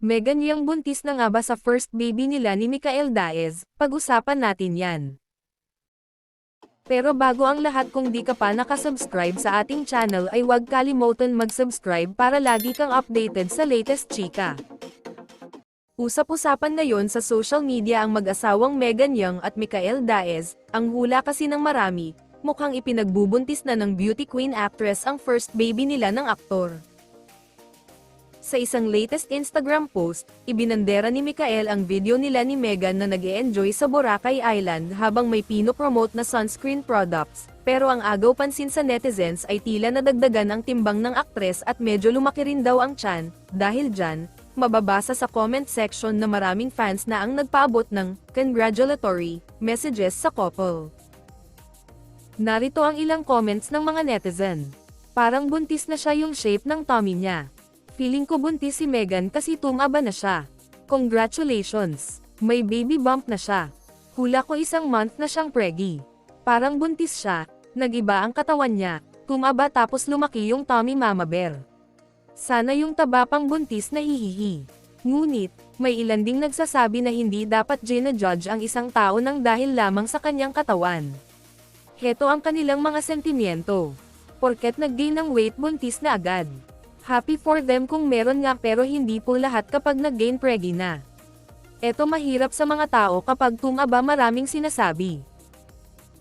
Megan Yang buntis na nga ba sa first baby nila ni Mikael Daez? Pag-usapan natin yan. Pero bago ang lahat kung di ka pa nakasubscribe sa ating channel ay huwag kalimutan mag-subscribe para lagi kang updated sa latest chika. Usap-usapan ngayon sa social media ang mag-asawang Megan Young at Mikael Daez, ang hula kasi ng marami, mukhang ipinagbubuntis na ng beauty queen actress ang first baby nila ng aktor. Sa isang latest Instagram post, ibinandera ni Mikael ang video nila ni Megan na nag enjoy sa Boracay Island habang may pino-promote na sunscreen products, pero ang agaw pansin sa netizens ay tila nadagdagan ang timbang ng aktres at medyo lumaki rin daw ang tiyan, dahil dyan, mababasa sa comment section na maraming fans na ang nagpaabot ng congratulatory messages sa couple. Narito ang ilang comments ng mga netizen. Parang buntis na siya yung shape ng tummy niya. Feeling ko buntis si Megan kasi tumaba na siya. Congratulations! May baby bump na siya. Hula ko isang month na siyang preggy. Parang buntis siya, nagiba ang katawan niya, tumaba tapos lumaki yung tummy mama bear. Sana yung taba pang buntis na hihihi. Ngunit, may ilan ding nagsasabi na hindi dapat judge ang isang tao ng dahil lamang sa kanyang katawan. Heto ang kanilang mga sentimiento. Porket nag-gain ng weight buntis na agad. Happy for them kung meron nga pero hindi po lahat kapag nag-gain preggy na. Eto mahirap sa mga tao kapag tumaba maraming sinasabi.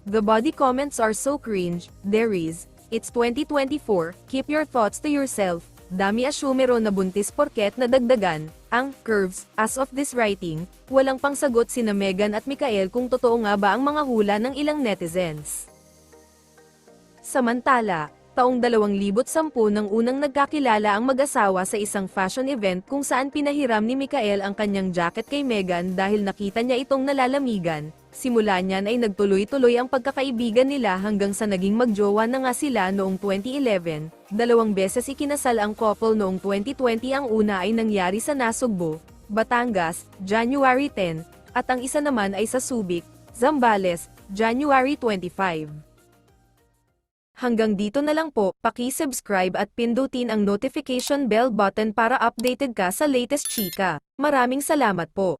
The body comments are so cringe, there is, it's 2024, keep your thoughts to yourself, dami asumero na buntis porket nadagdagan, ang curves, as of this writing, walang pangsagot sina Megan at Mikael kung totoo nga ba ang mga hula ng ilang netizens. Samantala, taong 2010 nang unang nagkakilala ang mag-asawa sa isang fashion event kung saan pinahiram ni Mikael ang kanyang jacket kay Megan dahil nakita niya itong nalalamigan. Simula niyan ay nagtuloy-tuloy ang pagkakaibigan nila hanggang sa naging magjowa na nga sila noong 2011. Dalawang beses ikinasal ang couple noong 2020 ang una ay nangyari sa Nasugbo, Batangas, January 10, at ang isa naman ay sa Subic, Zambales, January 25. Hanggang dito na lang po, paki-subscribe at pindutin ang notification bell button para updated ka sa latest chika. Maraming salamat po.